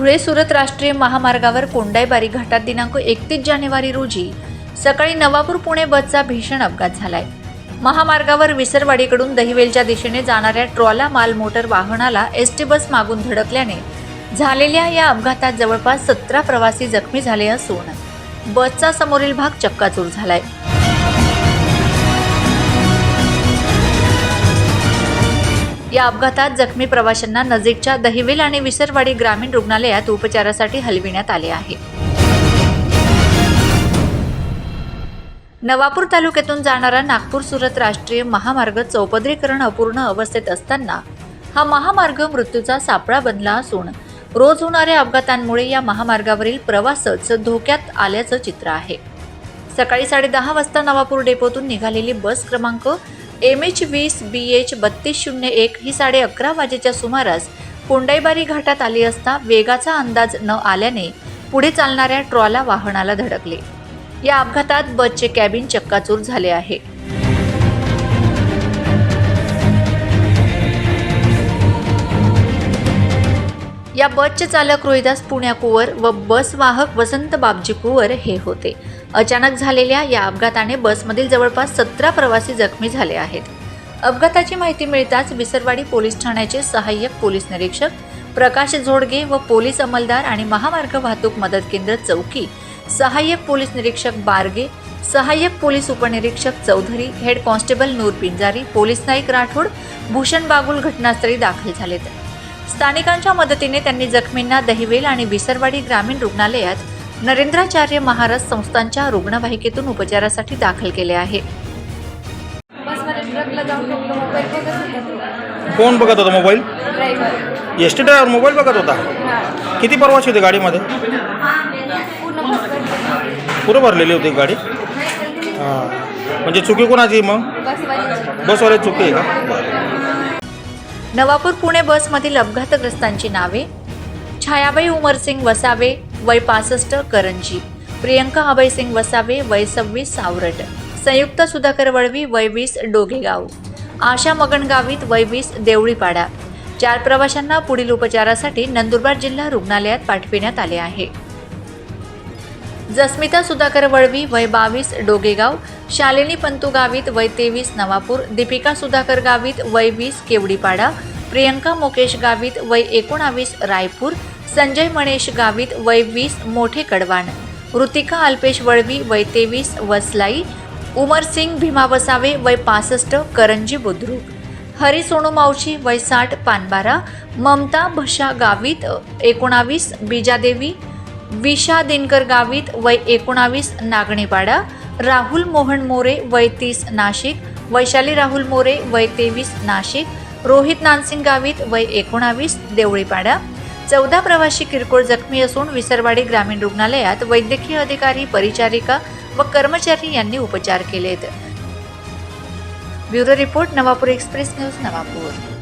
धुळे सुरत राष्ट्रीय महामार्गावर कोंडाईबारी घाटात दिनांक एकतीस जानेवारी रोजी सकाळी नवापूर पुणे बसचा भीषण अपघात झालाय. महामार्गावर विसरवाडीकडून दहिवेलच्या दिशेने जाणाऱ्या ट्रॉला माल मोटर वाहनाला एस टी बस मागून धडकल्याने झालेल्या या अपघातात जवळपास सतरा प्रवासी जखमी झाले असून बसचा समोरील भाग चक्काचूर झालाय. या अपघातात जखमी प्रवाशांना नजीकच्या दहिवेल आणि विसरवाडी ग्रामीण रुग्णालयात उपचारासाठी हलविण्यात आले आहे. नवापूर तालुक्यातून जाणारा नागपूर सुरत राष्ट्रीय महामार्ग चौपदरीकरण अपूर्ण अवस्थेत असताना हा महामार्ग मृत्यूचा सापळा बनला असून रोज होणाऱ्या अपघातांमुळे या महामार्गावरील प्रवासच धोक्यात आल्याचं चित्र आहे. सकाळी साडेदहा वाजता नवापूर डेपोतून निघालेली बस क्रमांक एम एच वीस बी एच बत्तीस शून्य एक ही साडे अकरा वाजेच्या सुमारास कोंडाईबारी घाटात आली असता वेगाचा अंदाज न आल्याने पुढे चालणाऱ्या ट्रॉला वाहनाला धडकले. या अपघातात बसचे कॅबिन चक्काचूर झाले आहे. या बसचे चालक रोहिदास पुण्या कुवर व बस वाहक वसंत बाबजी कुवर हे होते. अचानक झालेल्या या अपघाताने बसमधील जवळपास सतरा प्रवासी जखमी झाले आहेत. अपघाताची माहिती मिळताच विसरवाडी पोलीस ठाण्याचे सहाय्यक पोलीस निरीक्षक प्रकाश झोडगे व पोलीस अंमलदार आणि महामार्ग वाहतूक मदत केंद्र चौकी सहाय्यक पोलीस निरीक्षक बारगे सहाय्यक पोलीस उपनिरीक्षक Chaudhari head constable Noor Pinjari police Naik Rathod Bhushan Bagul घटनास्थळी दाखल झालेत. स्थानिकांच्या मदतीने त्यांनी जखमींना दहिवेल आणि विसरवाडी ग्रामीण रुग्णालयात नरेंद्राचार्य महाराज संस्थांच्या रुग्णवाहिकेतून उपचारासाठी दाखल केले आहे. बसमध्ये ट्रकला जाऊन ठेवलं मोबाईल बघत होता कोण बघत होता mobile? Driver. S T driver mobile बघत होता? किती प्रवासी होते गाडीमध्ये. पुरं भरलेली होती गाडी? हां. म्हणजे चुकी कोणाची मग? बसवाल्याची चुकी आहे का? नवापूर पुणे बसमधील अपघातग्रस्तांची नावे? छायाबाई उमरसिंग वसावे वय पासष्ट करंजी. प्रियंका अभयसिंग वसावे वय सव्वीस सावरट. संयुक्त सुधाकर वळवी वय वीस डोगेगाव. आशा मगनगावीत वय वीस देवळीपाडा. चार प्रवाशांना पुढील उपचारासाठी नंदुरबार जिल्हा रुग्णालयात पाठविण्यात आले आहे. जस्मिता सुधाकर वळवी वय बावीस डोगेगाव. शालिनी पंतू गावित वय तेवीस नवापूर. दीपिका सुधाकर गावित वय वीस केवडीपाडा प्रियंका मुकेश गावित वय एकोणावीस रायपूर. संजय मणेश गावित वय वीस मोठे कडवाण. ऋतिका अल्पेश वळवी वय तेवीस वसलाई. उमर सिंग भीमा वसावे वय पासष्ट करंजी बुद्रुक. हरी सोनू मावशी वय साठ पानबारा. ममता भषा गावित एकोणावीस बीजादेवी. विशा दिनकर गावित वय एकोणावीस नागणेपाडा. राहुल मोहन मोरे वय तीस नाशिक. वैशाली राहुल मोरे वय तेवीस नाशिक. रोहित नानसिंग गावित वय एकोणावीस देवळीपाडा. चौदा प्रवासी किरकोळ जखमी असून विसरवाडी ग्रामीण रुग्णालयात वैद्यकीय अधिकारी परिचारिका व कर्मचारी यांनी उपचार केलेत. Bureau report Navapur express news Navapur.